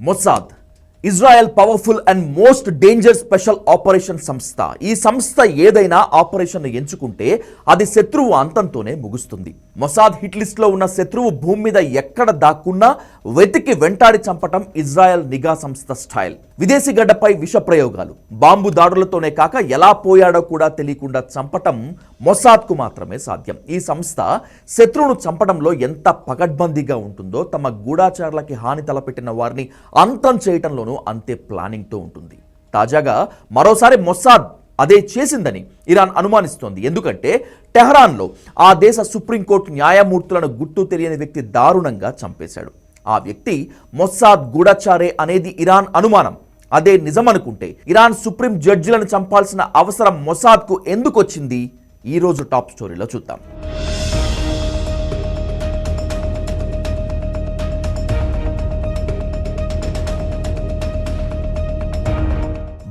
متصاد. Israel powerful and most danger special operation సంస్థ. ఈ సంస్థ ఏదైనా ఆపరేషన్ ఎంచుకుంటే అది శత్రువు అంతంతోనే ముగుస్తుంది. మొసాద్ హిట్ లిస్ట్లో ఉన్న శత్రువు భూమి మీద ఎక్కడ దాక్కున్నా వెతికి వెంటాడి చంపటం ఇజ్రాయెల్ నిఘా సంస్థ స్టైల్. విదేశీ గడ్డపై విష ప్రయోగాలు. బాంబు దాడులతోనే కాక ఎలా పోయాడో కూడా తెలియకుండా చంపటం మొసాద్కు మాత్రమే సాధ్యం. ఈ సంస్థ శత్రువును చంపడంలో ఎంత పకడ్బందీగా ఉంటుందో తమ గూఢాచారులకి హాని తలపెట్టిన వారిని అంతం చేయటంలోనూ అంతే ప్లానింగ్తో ఉంటుంది. తాజాగా మరోసారి మొస్సాద్ అదే చేసిందని ఇరాన్ అనుమానిస్తోంది. ఎందుకంటే టెహరాన్లో ఆ దేశ సుప్రీంకోర్టు న్యాయమూర్తులను గుర్తు తెలియని వ్యక్తి దారుణంగా చంపేశాడు. ఆ వ్యక్తి మొస్సాద్ గూఢచారే అనేది ఇరాన్ అనుమానం. అదే నిజమనుకుంటే ఇరాన్ సుప్రీం జడ్జిలను చంపాల్సిన అవసరం మొసాద్కు ఎందుకు వచ్చింది ఈ రోజు టాప్ స్టోరీలో చూద్దాం.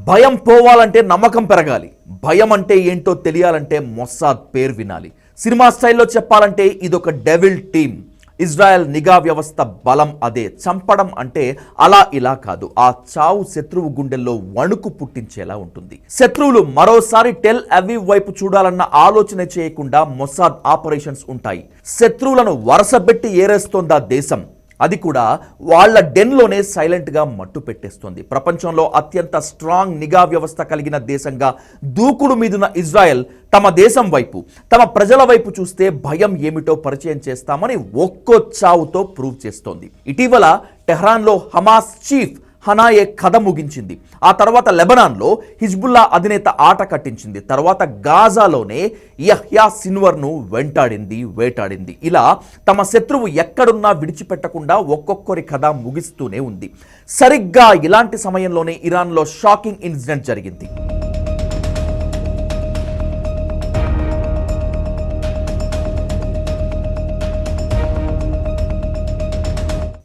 భయం పోవాలంటే నమ్మకం పెరగాలి. భయం అంటే ఏంటో తెలియాలంటే మొస్సాద్ పేరు వినాలి. సినిమా స్టైల్లో చెప్పాలంటే ఇదొక డెవిల్ టీమ్. ఇజ్రాయెల్ నిఘా వ్యవస్థ బలం అదే. చంపడం అంటే అలా ఇలా కాదు. ఆ చావు శత్రువు గుండెల్లో వణుకు పుట్టించేలా ఉంటుంది. శత్రువులు మరోసారి టెల్ అవీవ్ వైపు చూడాలన్న ఆలోచన చేయకుండా మొసాద్ ఆపరేషన్స్ ఉంటాయి. శత్రువులను వరసబెట్టి ఏరేస్తోందా దేశం? అది కూడా వాళ్ళ డెన్లోనే సైలెంట్గా మట్టు పెట్టేస్తుంది. ప్రపంచంలో అత్యంత స్ట్రాంగ్ నిఘా వ్యవస్థ కలిగిన దేశంగా దూకుడు మీదున్న ఇజ్రాయెల్ తమ దేశం వైపు తమ ప్రజల వైపు చూస్తే భయం ఏమిటో పరిచయం చేస్తామని ఒక్కో చావుతో ప్రూవ్ చేస్తోంది. ఇటీవల టెహ్రాన్లో హమాస్ చీఫ్ హనాయే కథ ముగించింది. ఆ తర్వాత లెబనాన్లో హిజ్బుల్లా అధినేత ఆట కట్టించింది. తర్వాత గాజాలోనే యహ్యా సిన్వర్ను వెంటాడింది వేటాడింది. ఇలా తమ శత్రువు ఎక్కడున్నా విడిచిపెట్టకుండా ఒక్కొక్కరి కథ ముగిస్తూనే ఉంది. సరిగ్గా ఇలాంటి సమయంలోనే ఇరాన్లో షాకింగ్ ఇన్సిడెంట్ జరిగింది.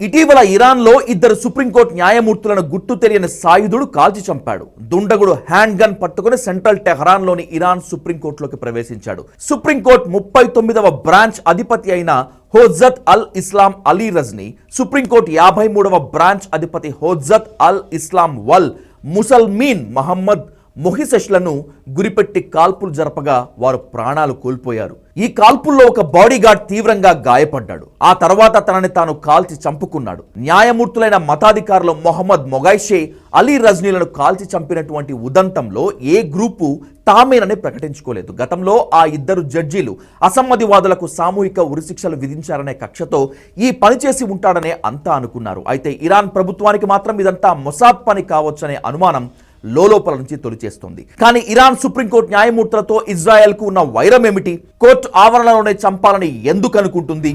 ఇటీవల ఇరాన్లో ఇద్దరు సుప్రీంకోర్టు న్యాయమూర్తులను గుర్తు తెలియని సాయుధుడు కాల్చి చంపాడు. దుండగుడు హ్యాండ్ గన్ పట్టుకుని సెంట్రల్ టెహరాన్లోని ఇరాన్ సుప్రీంకోర్టులోకి ప్రవేశించాడు. సుప్రీంకోర్టు ముప్పై తొమ్మిదవ బ్రాంచ్ అధిపతి అయిన Hojjat al Islam Ali Razini supreme court యాభై మూడవ బ్రాంచ్ అధిపతి హోజత్ అల్ ఇస్లాం వల్ ముసల్మీన్ మహమ్మద్ మొహిసెష్లను గురిపెట్టి కాల్పులు జరపగా వారు ప్రాణాలు కోల్పోయారు. ఈ కాల్పుల్లో ఒక బాడీగార్డ్ తీవ్రంగా గాయపడ్డాడు. ఆ తర్వాత తనని తాను కాల్చి చంపుకున్నాడు. న్యాయమూర్తులైన మతాధికారులు మొహమ్మద్ మొగైషే అలీ రజ్నీలను కాల్చి చంపినటువంటి ఉదంతంలో ఏ గ్రూపు తామేనని ప్రకటించుకోలేదు. గతంలో ఆ ఇద్దరు జడ్జీలు అసమ్మతివాదులకు సామూహిక ఉరిశిక్షలు విధించారనే కక్షతో ఈ పని చేసి ఉంటాడనే అంతా అనుకున్నారు. అయితే ఇరాన్ ప్రభుత్వానికి మాత్రం ఇదంతా మొసాద్ పని కావచ్చనే అనుమానం లోపల నుంచి తొలిచేస్తుంది కానీ ఇరాన్ సుప్రీంకోర్టు న్యాయమూర్తులతో ఇజ్రాయెల్కు ఉన్న వైరం ఏమిటి? కోర్టు ఆవరణలోనే చంపాలని ఎందుకు అనుకుంటుంది?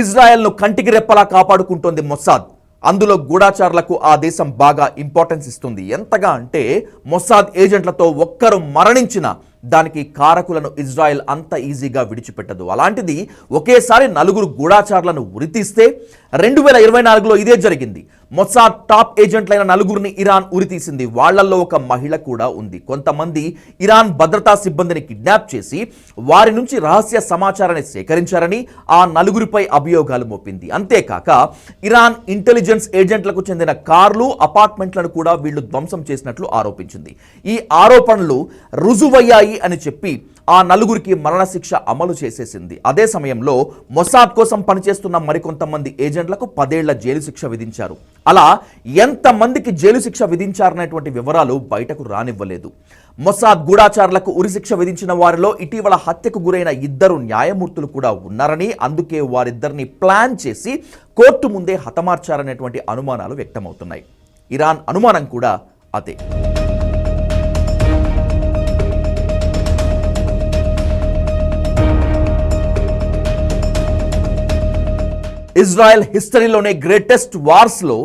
ఇజ్రాయెల్ను కంటికి రెప్పలా కాపాడుకుంటోంది మొస్సాద్. అందులో గూఢాచారులకు ఆ దేశం బాగా ఇంపార్టెన్స్ ఇస్తుంది. ఎంతగా అంటే మొస్సాద్ ఏజెంట్లతో ఒక్కరు మరణించిన దానికి కారకులను ఇజ్రాయెల్ అంత ఈజీగా విడిచిపెట్టదు. అలాంటిది ఒకేసారి నలుగురు గూఢాచారులను ఉరితీస్తే రెండు వేల ఇరవై నాలుగులో ఇదే జరిగింది. మొసాద్ టాప్ ఏజెంట్లైన నలుగురిని ఇరాన్ ఉరితీసింది. వాళ్ళల్లో ఒక మహిళ కూడా ఉంది. కొంతమంది ఇరాన్ భద్రతా సిబ్బందిని కిడ్నాప్ చేసి వారి నుంచి రహస్య సమాచారాన్ని సేకరించారని ఆ నలుగురిపై అభియోగాలు మోపింది. అంతేకాక ఇరాన్ ఇంటెలిజెన్స్ ఏజెంట్లకు చెందిన కార్లు అపార్ట్మెంట్లను కూడా వీళ్ళు ధ్వంసం చేసినట్లు ఆరోపించింది. ఈ ఆరోపణలు రుజువయ్యాయి అని చెప్పి ఆ నలుగురికి మరణశిక్ష అమలు చేసేసింది. అదే సమయంలో మొసాద్ కోసం పనిచేస్తున్న మరికొంతమంది ఏజెంట్లకు పదేళ్ళ జైలు శిక్ష విధించారు. అలా ఎంతమందికి జైలు శిక్ష విధించారనేటువంటి వివరాలు బయటకు రానివ్వలేదు. మొసాద్ గూఢాచారులకు ఉరిశిక్ష విధించిన వారిలో ఇటీవల హత్యకు గురైన ఇద్దరు న్యాయమూర్తులు కూడా ఉన్నారని అందుకే వారిద్దరిని ప్లాన్ చేసి కోర్టు ముందే హతమార్చారనేటువంటి అనుమానాలు వ్యక్తమవుతున్నాయి. ఇరాన్ అనుమానం కూడా అదే. ఇజ్రాయెల్ హిస్టరీలోనే గ్రేటెస్ట్ వార్స్లో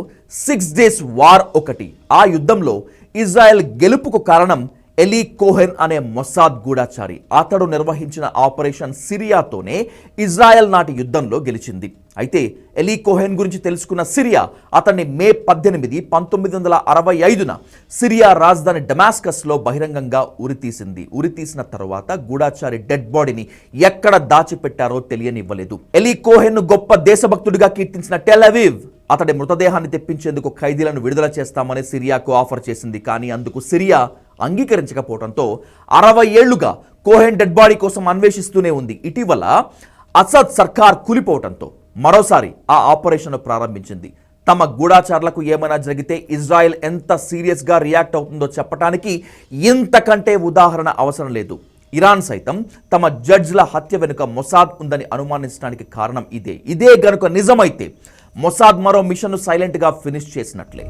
సిక్స్ డేస్ వార్ ఒకటి. ఆ యుద్ధంలో ఇజ్రాయెల్ గెలుపుకు కారణం ఎలీ కోహెన్ అనే మొసాద్ గూఢాచారి. అతడు నిర్వహించిన ఆపరేషన్ సిరియాతోనే ఇజ్రాయెల్ నాటి యుద్ధంలో గెలిచింది. అయితే ఎలీ కోహెన్ గురించి తెలుసుకున్న సిరియా అతన్ని మే పద్దెనిమిది పంతొమ్మిది వందల అరవై ఐదున సిరియా రాజధాని డమాస్కస్లో బహిరంగంగా ఉరితీసింది. ఉరితీసిన తర్వాత గూఢాచారి డెడ్ బాడీని ఎక్కడ దాచిపెట్టారో తెలియనివ్వలేదు. ఎలీ కోహెన్ను గొప్ప దేశభక్తుడిగా కీర్తించిన టెల్ అతడి మృతదేహాన్ని తెప్పించేందుకు ఖైదీలను విడుదల చేస్తామని సిరియాకు ఆఫర్ చేసింది. కానీ అందుకు సిరియా అంగీకరించకపోవడంతో అరవై ఏళ్ళుగా కోహెన్ డెడ్ బాడీ కోసం అన్వేషిస్తూనే ఉంది. ఇటీవల అసద్ సర్కార్ కూలిపోవడంతో మరోసారి ఆ ఆపరేషన్ ప్రారంభించింది. తమ గూఢాచారులకు ఏమైనా జరిగితే ఇజ్రాయెల్ ఎంత సీరియస్గా రియాక్ట్ అవుతుందో చెప్పడానికి ఇంతకంటే ఉదాహరణ అవసరం లేదు. ఇరాన్ సైతం తమ జడ్జ్ల హత్య వెనుక మొసాద్ ఉందని అనుమానించడానికి కారణం ఇదే. ఇదే గనుక నిజమైతే మొసాద్ మరో మిషన్ను సైలెంట్గా ఫినిష్ చేసినట్లే.